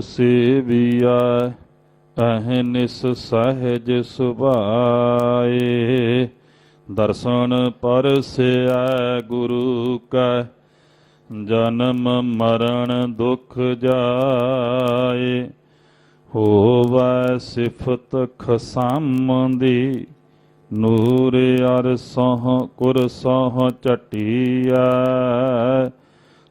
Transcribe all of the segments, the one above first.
ਸੇਵੀਆ ਅਹਨਿਸ ਸਹਿਜ ਸੁਭਾਏ। ਦਰਸ਼ਨ ਪਰਸਿਆ ਗੁਰੂ ਕੈ, ਜਨਮ ਮਰਨ ਦੁਖ ਜਾਏ। ਹੋਵੈ ਸਿਫਤ ਖਸਮ ਦੀ ਨੂਰ ਅਰ ਸੋਹ, ਕੁਰ ਸੋਹ ਚਟੀਐ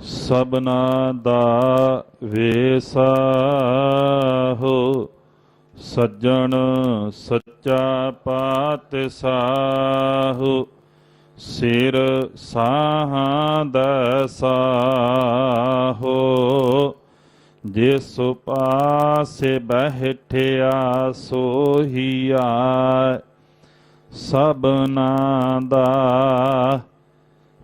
ਸਬਨਾ ਦਾ ਵੇਸਾ ਸੱਜਣ ਸੱਚਾ ਪਾਤਸ਼ਾਹ, ਸਿਰ ਸਾਹਾਂ ਦਾ ਸਾਹੋ, ਜਿਸ ਪਾਸੇ ਬੈਠਿਆ ਸੋਹੀਆ ਸਬਨਾ ਦਾ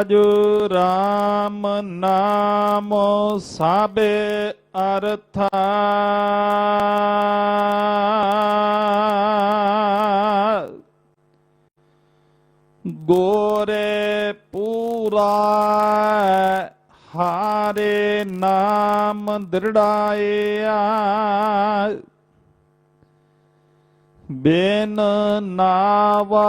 ਭਾਜੁ RAM ਨਾਮ ਸਾਬੇ ਅਰਥਾ। ਗੋਰੇ ਪੂਰਾ ਹਾਰੇ ਨਾਮ ਦ੍ਰਿੜਾਇਆ। ਬਿਨ ਨਾਵਾ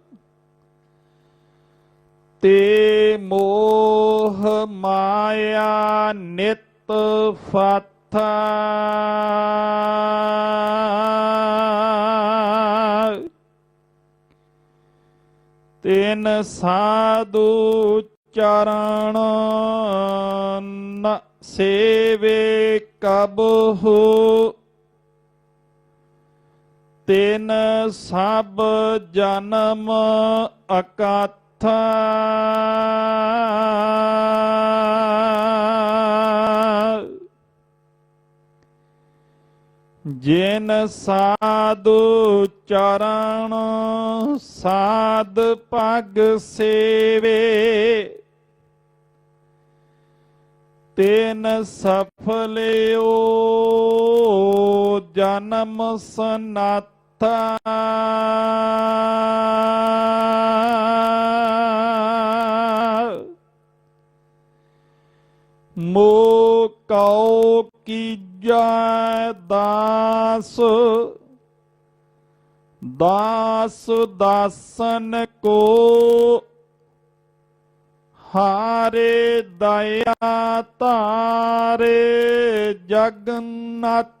ਤੇ ਮੋਹ ਮਾਇਆ ਨਿਤ ਫਾਥਾ। ਤਿਨ ਸਾਧੂ ਚਰਣ ਨ ਸੇਵੇ ਕਬਹੂ। ਤਿਨ ਸਭ ਜਨਮ ਅਕਾਥਾ ਜਿਨ ਸਾਧੂ ਚਰਨ ਸਾਧ ਪਗ ਸੇਵੇ ਤੈਨ ਸਫਲਿਓ ਜਨਮ ਸਨਾਥਾ ਮੋ ਕਉ ਕੀਜੈ ਦਾਸ। ਦਾਸ ਦਾਸਨ ਕੋ ਹਾਰੇ ਦਇਆ ਤਾਰੇ ਜਗਨਨਾਥਾ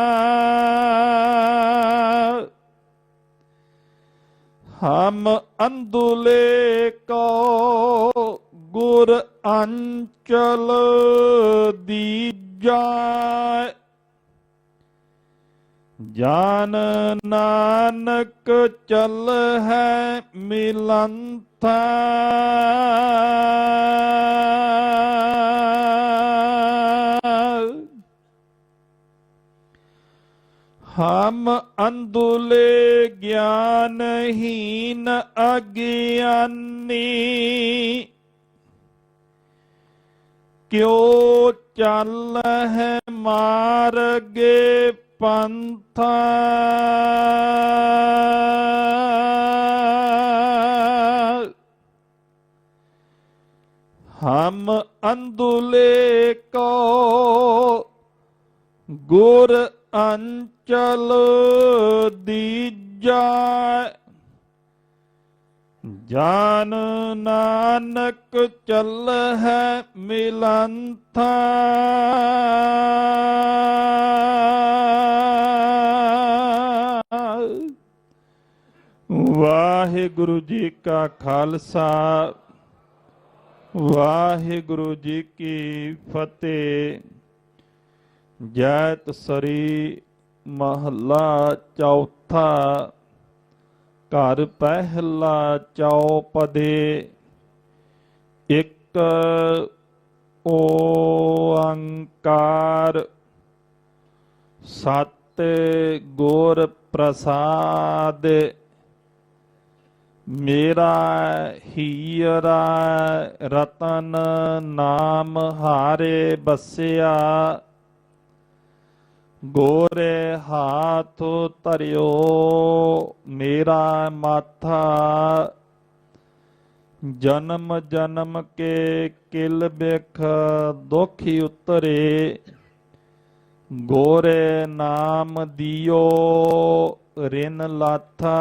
ਹਮ ਅੰਦੁਲੇ ਕੋ ਗੁਰ ਅੰਚਲ ਦੀਜਾ। ਜਾਨ ਨਾਨਕ ਚੱਲ ਹੈ ਮਿਲੰਥਾ। ਹਮ ਅੰਦੁਲੇ ਗਿਆਨਹੀਨ ਅਗਿਆਨੀ ਕਿਉ ਚੱਲ ਹੈ ਮਾਰਗੇ ਪੰਥਾ ਹਮ ਅੰਦੁਲੇ ਕੋ ਗੁਰ ਅੰਚਲ ਦੀਜਾ ਜਾਨ ਨਾਨਕ ਚੱਲ ਹੈ ਮਿਲੰਥਾ। ਵਾਹਿਗੁਰੂ ਜੀ ਕਾ ਖਾਲਸਾ, ਵਾਹਿਗੁਰੂ ਜੀ ਕੀ ਫਤਿਹ। ਜੈਤ ਸਰੀ ਮਹੱਲਾ ਚੌਥਾ, ਘਰ ਪਹਿਲਾ ਚੌਪਦੇ, ਇੱਕ ਓੰਕਾਰ ਸਤ ਗੁਰ ਪ੍ਰਸਾਦ, ਮੇਰਾ ਹੀਰਾ ਰਤਨ ਨਾਮ ਹਾਰੇ ਬਸਿਆ। ਗੋਰੇ ਹਾਥ ਧਰਿਓ ਮੇਰਾ ਮਾਥਾ ਜਨਮ ਜਨਮ ਕੇ ਕਿਲ ਬਿਖ ਦੁਖੀ ਉਤਰੇ ਗੋਰੇ ਨਾਮ ਦਿਓ ਰਿਨ ਲਾਥਾ